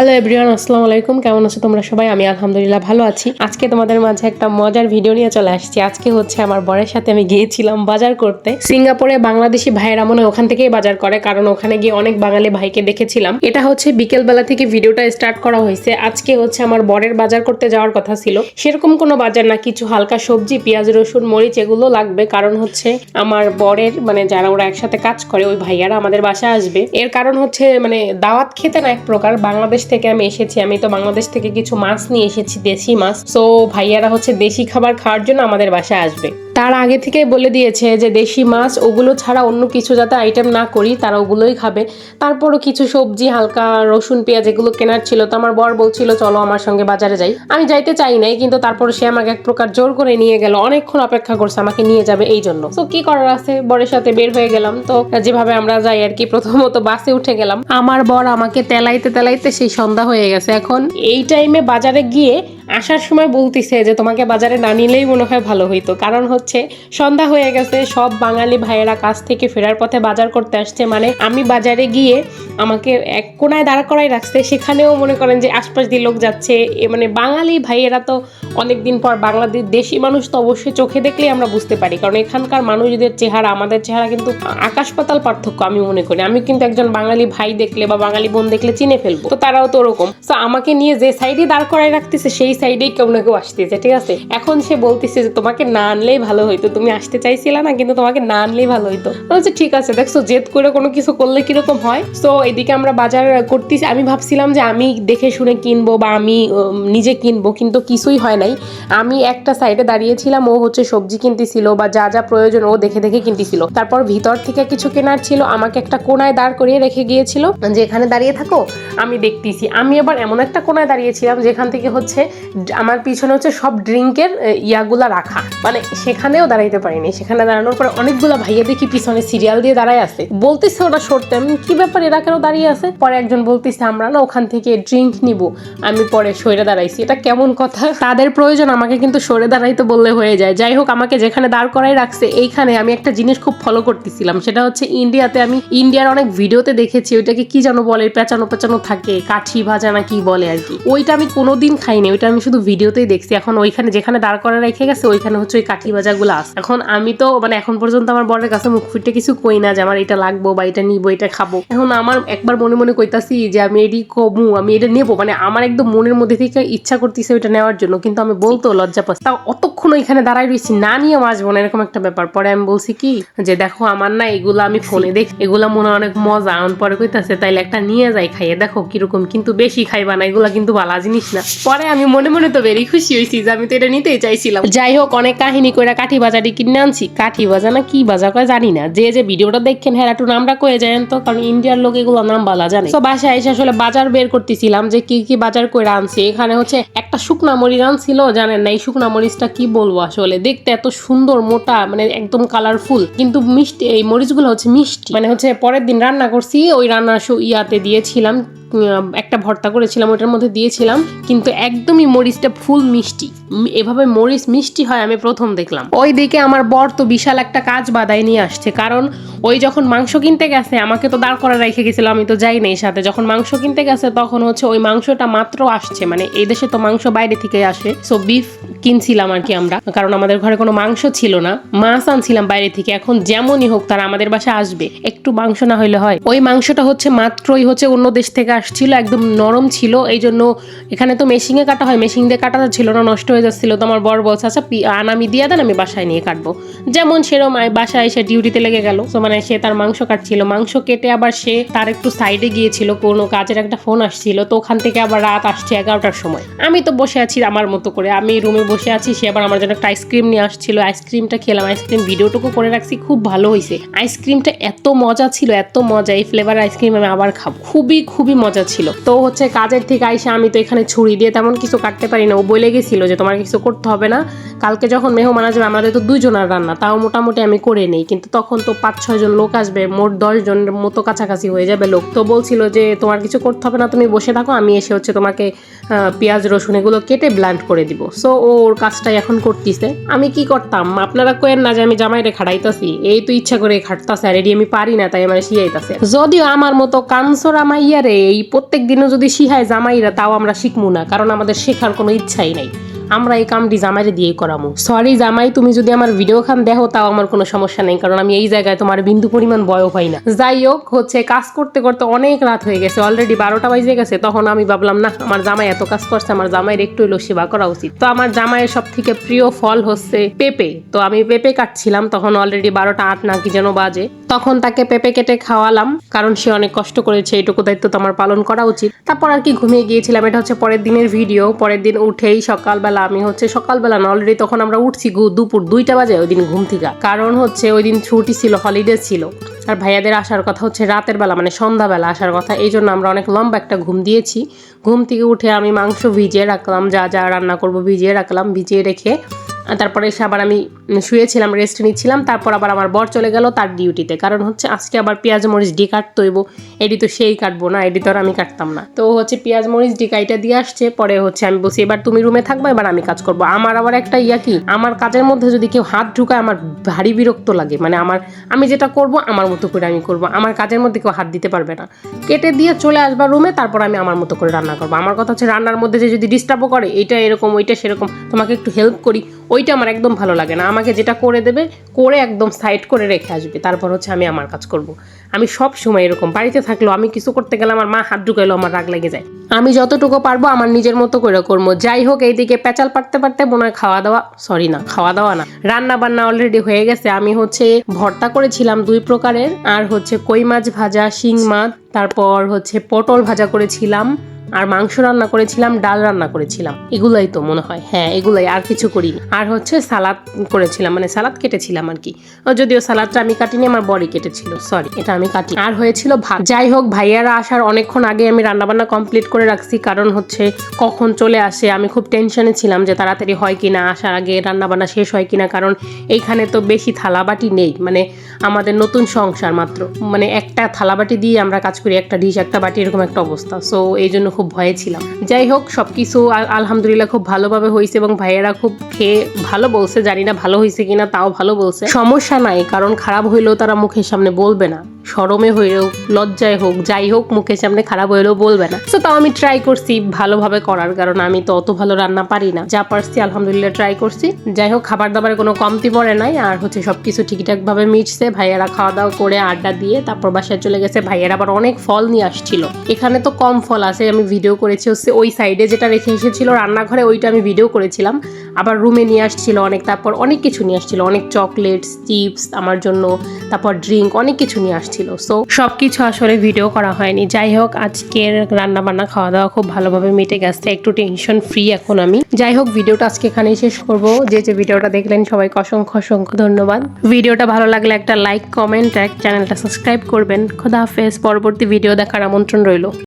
Hello everyone, আসসালামু আলাইকুম। কেমন আছো তোমরা সবাই? আমি আলহামদুলিল্লাহ ভালো আছি। আজকে তোমাদের মাঝে একটা মজার ভিডিও নিয়ে চলে আসছি। আজকে হচ্ছে আমার বরের সাথে আমি গিয়েছিলাম বাজার করতে। সিঙ্গাপুরে বাংলাদেশি ভাইয়েরা মনে ওখান থেকেই বাজার করে, কারণ ওখানে গিয়ে অনেক বাঙালি ভাইকে দেখেছিলাম। এটা হচ্ছে বিকেল বেলা থেকে ভিডিওটা স্টার্ট করা হয়েছে। আজকে হচ্ছে আমার বরের বাজার করতে যাওয়ার কথা ছিল। সেরকম কোনো বাজার না, কিছু হালকা সবজি, পেঁয়াজ, রসুন, মরিচ, এগুলো লাগবে। কারণ হচ্ছে আমার বরের মানে যারা ওরা একসাথে কাজ করে, ওই ভাইয়ারা আমাদের বাসায় আসবে। এর কারণ হচ্ছে মানে দাওয়াত খেতে না এক প্রকার, বাংলাদেশ থেকে আমি এসেছি। আমি তো বাংলাদেশ থেকে কিছু মাছ নিয়ে এসেছি, দেশি মাছ। তো ভাইয়ারা হচ্ছে দেশি খাবার খাওয়ার জন্য আমাদের বাসায় আসবে। তার আগে থেকেই বলে দিয়েছে যে দেশি মাছ, ওগুলো ছাড়া অন্য কিছু যাতে আইটেম না করি, তারা ওগুলোই খাবে। তারপরও কিছু সবজি, হালকা রসুন, পেঁয়াজ, এগুলো কেনার ছিল। তো আমার বর বলছিল, চলো আমার সঙ্গে বাজারে যাই। আমি যাইতে চাই নাই, কিন্তু তারপর সে আমাকে এক প্রকার জোর করে নিয়ে গেল। অনেকক্ষণ অপেক্ষা করছে, আমাকে নিয়ে যাবে এই জন্য। তো কি করার আছে? বরের সাথে বের হয়ে গেলাম। তো যেভাবে আমরা যাই আর কি, প্রথমত বাসে উঠে গেলাম। আমার বর আমাকে তেলাইতে তেলাইতে সেই সন্ধ্যা হয়ে গেছে। এখন এই টাইমে বাজারে গিয়ে আসার সময় বলতিছে যে, তোমাকে বাজারে না নিলেই মনে হয় ভালো হইতো। কারণ হচ্ছে সন্ধ্যা হয়ে গেছে, সব বাঙালি ভাইয়েরা কাজ থেকে ফেরার পথে বাজার করতে আসছে। মানে আমি বাজারে গিয়ে আমাকে এক কোনায় দাঁড়া করাই রাখছে, সেখানেও মনে করেন যে আশপাশ দিয়ে লোক যাচ্ছে। এ মানে বাঙালি ভাইয়েরা তো অনেকদিন পর বাংলাদেশ, দেশি মানুষ তো অবশ্যই চোখে দেখলেই আমরা বুঝতে পারি। কারণ এখানকার মানুষদের চেহারা, আমাদের চেহারা কিন্তু আকাশ পাতাল পার্থক্য আমি মনে করি। আমি কিন্তু একজন বাঙালি ভাই দেখলে বা বাঙালি বোন দেখলে চিনে ফেলব। তো তারাও তো ওরকম। তো আমাকে নিয়ে যে সাইডে দাঁড় করাই রাখতেছে, সেই সাইডেই কেউ না কেউ আসতেছে, ঠিক আছে? এখন সে বলতেছে যে, তোমাকে না আনলেই ভালো হইতো তুমি আসতে চাইছিলে না কিন্তু তোমাকে না আনলেই ভালো হইতো। বলছি, ঠিক আছে দেখছ জেদ করে কোনো কিছু করলে কীরকম হয়? তো এদিকে আমরা বাজার করতেছি আমি ভাবছিলাম যে আমি দেখে শুনে কিনবো বা আমি নিজে কিনবো কিন্তু কিছুই হয় নাই। আমি একটা সাইডে দাঁড়িয়েছিলাম ও হচ্ছে সবজি কিনতেছিল বা যা যা প্রয়োজন ও দেখে দেখে কিনতেছিল। তারপর ভিতর থেকে কিছু কেনার ছিল আমাকে একটা কোনায় দাঁড় করিয়ে রেখে গিয়েছিল। যে এখানে দাঁড়িয়ে থাকো আমি দেখতেছি। আমি আবার এমন একটা কোনায় দাঁড়িয়েছিলাম যেখান থেকে হচ্ছে আমার পিছনে হচ্ছে সব ড্রিঙ্কের ইয়াগুলা রাখা। মানে সেখানেও দাঁড়াইতে পারিনি। সেখানে দাঁড়ানোর পরে অনেকগুলো ভাইয়া দেখি পিছনে সিরিয়াল দিয়ে দাঁড়ায় আছে। বলতেছে ওরা সরতে আমি কি ব্যাপার, এরা কেন দাঁড়িয়ে আছে? পরে একজন বলতেছে, আমরা না ওখান থেকে ড্রিঙ্ক নিব। আমি পরে সরে দাঁড়াইছি। এটা কেমন কথা? তাদের প্রয়োজন আমাকে কিন্তু সরে দাঁড়াইতে বললে হয়ে যায়। যাই হোক, আমাকে যেখানে দাঁড় করাই রাখছে, এইখানে আমি একটা জিনিস খুব ফলো করতেছিলাম। সেটা হচ্ছে ইন্ডিয়াতে আমি ইন্ডিয়ার অনেক ভিডিওতে দেখেছি, ওইটাকে কি যেন বলে, পেঁচানো পেঁচানো থাকে, কাঠি ভাজা না কি বলে আর কি। ওইটা আমি কোনোদিন খাইনি, ওইটা আমি শুধু ভিডিওতেই দেখছি। এখন ওইখানে যেখানে দাঁড় করা রেখে গেছে, ওইখানে হচ্ছে ওই কাঠি ভাজাগুলো আছে। এখন আমি তো মানে এখন পর্যন্ত আমার বরের কাছে মুখ ফুটে কিছু কই না যে আমার এটা লাগবো বা এটা নিবো, এটা খাব। এখন আমার একবার মনে মনে কইতাছি যে আমি এটি কমু, আমি এটা নেব। মানে আমার একদম মনের মধ্যে থেকে ইচ্ছা করতেছে ওইটা নেওয়ার জন্য। কিন্তু আমি বলতো লজ্জা পাচ্ছি। তাও অতক্ষণ ওইখানে দাঁড়াই রয়েছি না নিয়ে আসব না এরকম একটা ব্যাপার। পরে আমি বলছি কি যে দেখো আমার না এগুলো আমি ফোনে দেখি, এগুলা মনে অনেক মজা। এখন পরে কইতাছে, তাইলে একটা নিয়ে যাই খাইয়ে, দেখো কীরকম, কিন্তু বেশি খাইবা না, এগুলা কিন্তু ভালো জিনিস না। পরে আমি মনে মনে তো বেরি খুশি হয়েছি যে আমি তো এটা নিতেই চাইছিলাম। যাই হোক, অনেক কাহিনী কইরা কাঠি বাজারটি কিনে আনছি। কাঠি বাজা না কি বাজা কয় জানি না। যে যে ভিডিওটা দেখেন হ্যাঁ একটু নামটা কয়ে যায় তো, কারণ ইন্ডিয়ার লোক এগুলো নাম বলা জানে। তো বাসায় এসে আসলে বাজার বের করতেছিলাম যে কি কি বাজার করে আনছি। এখানে হচ্ছে একটা শুকনা মরিচ আনছিল, জানেন না এই শুকনা মরিচটা কি বলব আসলে? দেখতে এত সুন্দর, মোটা মানে একদম কালারফুল কিন্তু মিষ্টি, এই মরিচগুলো হচ্ছে মিষ্টি। মানে হচ্ছে পরের দিন রান্না করছি, ওই রান্না ইয়াতে দিয়েছিলাম একটা ভর্তা করেছিলাম, ওটার মধ্যে দিয়েছিলাম, কিন্তু একদমই মরিচটা ফুল মিষ্টি। এভাবে মরিচ মিষ্টি হয়, আমি প্রথম দেখলাম। ওই দিকে আমার বর তো বিশাল একটা কাজ বাদায় নিয়ে আসছে, কারণ ওই যখন মাংস কিনতে গেছে, আমাকে তো দাঁড় করা রেখে গেছিল, আমি তো যাই নাই সাথে। যখন মাংস কিনতে গেছে, তখন হচ্ছে ওই মাংসটা মাত্র আসছে মানে এই দেশে তো মাংস বাইরে থেকে আসে। সো বিফ কিনছিলাম আর কি আমরা, কারণ আমাদের ঘরে কোনো মাংস ছিল না। মাছ আনছিলাম বাইরে থেকে, এখন যেমনই হোক তারা আমাদের বাসায় আসবে, একটু মাংস না হইলে হয়। ওই মাংসটা হচ্ছে মাত্রই হচ্ছে অন্য দেশ থেকে আসছিল, একদম নরম ছিল। এই জন্য এখানে তো মেশিনে কাটা হয় মেশিন দিয়ে কাটা ছিল না, নষ্ট হয়ে যাচ্ছিল। তো আমার বর বলছে আচ্ছা আনামি দিয়ে দেন, আমি বাসায় নিয়ে কাটবো। যেমন সেরম বাসায় এসে ডিউটিতে লেগে গেল। তো মানে সে তার মাংস কাটছিল। মাংস কেটে আবার সে তার একটু সাইডে গিয়েছিল, কোনো কাজের একটা ফোন আসছিল। তো ওখান থেকে আবার রাত আসছে এগারোটার সময়। আমি তো বসে আছি আমার মতো করে। আমি রুমে বসে আছি, সে আবার আমার জন্য একটা আইসক্রিম নিয়ে আসছিল। আইসক্রিমটা খেলাম। আইসক্রিম ভিডিওটুকু করে রাখছি, খুব ভালো হয়েছে আইসক্রিমটা এত মজা ছিল, এত মজা। এই ফ্লেভার আইসক্রিম আমি আবার খাব। খুবই খুবই মজা ছিল। তো হচ্ছে কাজের থেকে আইসে আমি তো এখানে ছুরি দিয়ে তেমন কিছু কাটতে পারি না। ও বলে গেছিল যে, তোমার কিছু করতে হবে না। কালকে যখন মেহমান আসবে, আমাদের তো দুইজনের রান্না। তাও মোটামুটি আমি করে নিই। কিন্তু তখন তো পাঁচ ছয় জন লোক আসবে, মোট দশ জনের মতো কাছাকাছি হয়ে যাবে লোক। তো বলছিল যে, তোমার কিছু করতে হবে না, তুমি বসে থাকো। আমি এসে হচ্ছে তোমাকে পেঁয়াজ, রসুন এগুলো কেটে ব্লান্ড করে দিব। সো ওর কাজটাই এখন করতেছে। আমি কি করতাম? আপনারা কোয়েন না যে, আমি জামাইরে খাড়াইতাছি এই তো ইচ্ছা করে খাটতাছে। আর এটি আমি পারি না, তাই আমার শিয়াইতাছে। যদিও আমার মতো কানসরা মাইয়ারে এই প্রত্যেক দিনও যদি শিখায় জামাইরা, তাও আমরা শিখব না, কারণ আমাদের শেখার কোনো ইচ্ছাই নাই। আমরা এই কামটি জামাইরে দিয়েই করামো। সরি জামাই, তুমি যদি আমার ভিডিও খান দেখো, তাও আমার কোনো সমস্যা নেই, কারণ আমি এই জায়গায় তোমার বিন্দু পরিমাণ বয় পাই না। যাই হোক, হচ্ছে কাজ করতে করতে অনেক রাত হয়ে গেছে অলরেডি বারোটা বাজে গেছে, তখন আমি ভাবলাম, না, আমার জামাই এত কাজ করছে, আমার জামাইয়ের একটু হইল সেবা করা উচিত। তো আমার জামাইয়ের সব থেকে প্রিয় ফল হচ্ছে পেঁপে। তো আমি পেঁপে কাটছিলাম, তখন অলরেডি বারোটা আট না কি যেন বাজে। তখন তাকে পেঁপে কেটে খাওয়ালাম, কারণ সে অনেক কষ্ট করেছে, এটুকু দায়িত্ব তো আমার পালন করা উচিত। তারপর আর কি ঘুমিয়ে গিয়েছিলাম, এটা হচ্ছে পরের দিনের ভিডিও পরের দিন উঠেই সকালবেলা আমি হচ্ছে সকালবেলা না অলরেডি তখন আমরা উঠছি দুপুর দুইটা বাজে ওই দিন ঘুম থেকে। কারণ হচ্ছে ওই দিন ছুটি ছিল হলিডে ছিল। আর ভাইয়াদের আসার কথা হচ্ছে রাতের বেলা মানে সন্ধ্যাবেলা আসার কথা, এই জন্য আমরা অনেক লম্বা একটা ঘুম দিয়েছি। ঘুম থেকে উঠে আমি মাংস ভিজিয়ে রাখলাম, যা যা রান্না করব ভিজিয়ে রাখলাম, ভিজিয়ে রেখে তারপরে এসে আবার আমি শুয়েছিলাম রেস্ট নিচ্ছিলাম, তারপর আবার আমার বর চলে গেল তার ডিউটিতে কারণ হচ্ছে আজকে আবার পেঁয়াজ মরিচ ডি কাটতে হইব, এডি তো সেই কাটবো না, এডি তো আর আমি কাটতাম না। তো হচ্ছে পেঁয়াজ মরিচ ডি কাইটা দিয়ে আসছে, পরে হচ্ছে আমি বসি এবার তুমি রুমে থাকবে, এবার আমি কাজ করব। আমার আবার একটা ইয়া কি, আমার কাজের মধ্যে যদি কেউ হাত ঢুকায়, আমার ভারী বিরক্ত লাগে। মানে আমার, আমি যেটা করব, আমার মতো করে আমি করব। আমার কাজের মধ্যে কেউ হাত দিতে পারবে না। কেটে দিয়ে চলে আসবা রুমে তারপর আমি আমার মতো করে রান্না করব। আমার কথা হচ্ছে, রান্নার মধ্যে যে যদি ডিস্টার্বও করে এটা এরকম, ওইটা সেরকম, তোমাকে একটু হেল্প করি। ওইটা আমার একদম ভালো লাগে না। আমাকে যেটা করে দেবে, করে একদম সাইড করে রেখে আসবে। তারপর হচ্ছে আমি আমার কাজ করব। আমি সব সময় এরকম, বাড়িতে থাকলেও আমি কিছু করতে গেলে আমার মা হাত ঢুকাইলো আমার রাগ লেগে যায়। আমি যতটুকু পারব আমার নিজের মতো করে করব। যাই হোক, এইদিকে পেঁচাল পারতে পারতে মনে হয় খাওয়া দাওয়া সরি না, খাওয়া দাওয়া না। রান্না বান্না অলরেডি হয়ে গেছে। আমি হচ্ছে ভর্তা করেছিলাম দুই প্রকারের। আর হচ্ছে কই মাছ ভাজা, শিং মাছ, তারপর হচ্ছে পটল ভাজা করেছিলাম। আর মাংস রান্না করেছিলাম, ডাল রান্না করেছিলাম। এগুলাই তো মনে হয়। হ্যাঁ এগুলাই আর কিছু করিনি। আর হচ্ছে সালাদ করেছিলাম মানে সালাদ কেটেছিলাম আর কি। যদিও সালাদটা আমি কাটিনি, আমার বড়ি কেটেছিল। সরি এটা আমি কাটি আর হয়েছিল ভাত। যাই হোক, ভাইয়ারা আসার অনেকক্ষণ আগে আমি রান্নাবান্না কমপ্লিট করে রাখছি। কারণ হচ্ছে কখন চলে আসে, আমি খুব টেনশনে ছিলাম যে তাড়াতাড়ি হয় কিনা, আসার আগে রান্নাবান্না শেষ হয় কিনা। কারণ এইখানে তো বেশি থালাবাটি নেই মানে আমাদের নতুন সংসার মাত্র। মানে একটা থালাবাটি দিয়ে আমরা কাজ করি, একটা ডিশ, একটা বাটি, এরকম একটা অবস্থা। সো এই জন্য খুব ভয়ে ছিলাম। যাই হোক সব কিছু আলহামদুলিল্লাহ খুব ভালোভাবে হয়েছে এবং ভাইয়েরা খুব খেয়ে ভালো বলছে। জানি না ভালো হয়েছে কিনা, তাও ভালো বলছে। সমস্যা নাই, কারণ খারাপ হইলেও তারা মুখের সামনে বলবে না। সরমে হইলেও লজ্জায় হোক, যাই হোক, মুখের সামনে খারাপ হইলেও বলবে না। তো তাও আমি ট্রাই করছি ভালোভাবে করার, কারণ আমি তো অত ভালো রান্না পারি না। যা পারছি, আলহামদুলিল্লাহ ট্রাই করছি। যাই হোক খাবার দাবারে কোনো কমতি পড়ে নাই, আর হচ্ছে সবকিছু ঠিকঠাক ভাবে মিটছে ভাইয়েরা খাওয়া দাওয়া করে আড্ডা দিয়ে তারপর বাসায় চলে গেছে। ভাইয়ারা আবার অনেক ফল নিয়ে আসছিল। এখানে তো কম ফল আছে, আমি ভিডিও করেছি হচ্ছে ওই সাইডে যেটা রেখে এসেছিল রান্নাঘরে, ওইটা আমি ভিডিও করেছিলাম। আবার রুমে নিয়ে আসছিল অনেক, তারপর অনেক কিছু নিয়ে আসছিল। অনেক চকলেটস চিপস আমার জন্য, তারপর ড্রিঙ্ক অনেক কিছু নিয়ে আসছিল। সো সব কিছু আসলে ভিডিও করা হয়নি। যাই হোক, আজকের রান্না বান্না খাওয়া দাওয়া খুব ভালোভাবে মিটে গেছে। একটু টেনশন ফ্রি এখন আমি। যাই হোক ভিডিওটা আজকে এখানেই শেষ করব। যে যে ভিডিওটা দেখলেন, সবাইকে অসংখ্য অসংখ্য ধন্যবাদ। ভিডিওটা ভালো লাগলে একটা লাইক কমেন্ট এক চ্যানেলটা সাবস্ক্রাইব করবেন। খোদা হাফেজ। পরবর্তী ভিডিও দেখার আমন্ত্রণ রইল।